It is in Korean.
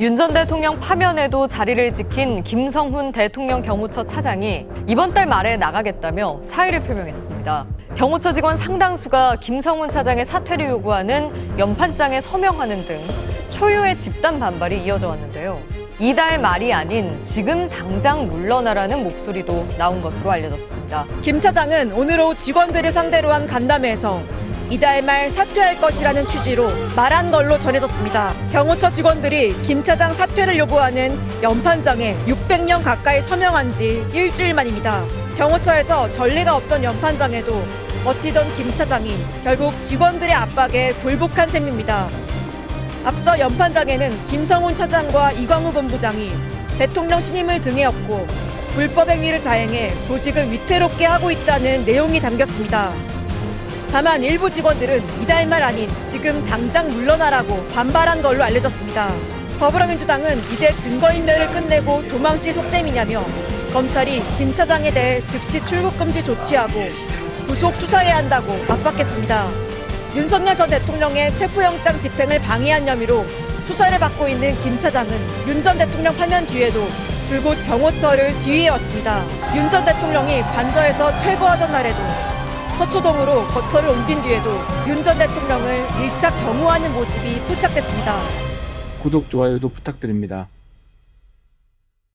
윤 전 대통령 파면에도 자리를 지킨 김성훈 대통령 경호처 차장이 이번 달 말에 나가겠다며 사의를 표명했습니다. 경호처 직원 상당수가 김성훈 차장의 사퇴를 요구하는 연판장에 서명하는 등 초유의 집단 반발이 이어져 왔는데요. 이달 말이 아닌 지금 당장 물러나라는 목소리도 나온 것으로 알려졌습니다. 김 차장은 오늘 오후 직원들을 상대로 한 간담회에서 이달 말 사퇴할 것이라는 취지로 말한 걸로 전해졌습니다. 경호처 직원들이 김 차장 사퇴를 요구하는 연판장에 600명 가까이 서명한 지 일주일 만입니다. 경호처에서 전례가 없던 연판장에도 버티던 김 차장이 결국 직원들의 압박에 굴복한 셈입니다. 앞서 연판장에는 김성훈 차장과 이광우 본부장이 대통령 신임을 등에 업고 불법 행위를 자행해 조직을 위태롭게 하고 있다는 내용이 담겼습니다. 다만 일부 직원들은 이달 말 아닌 지금 당장 물러나라고 반발한 걸로 알려졌습니다. 더불어민주당은 이제 증거인멸을 끝내고 도망칠 속셈이냐며 검찰이 김 차장에 대해 즉시 출국 금지 조치하고 구속 수사해야 한다고 압박했습니다. 윤석열 전 대통령의 체포영장 집행을 방해한 혐의로 수사를 받고 있는 김 차장은 윤 전 대통령 파면 뒤에도 줄곧 경호처를 지휘해왔습니다. 윤 전 대통령이 관저에서 퇴거하던 날에도 서초동으로 거처를 옮긴 뒤에도 윤 전 대통령을 밀착 경호하는 모습이 포착됐습니다. 구독, 좋아요도 부탁드립니다.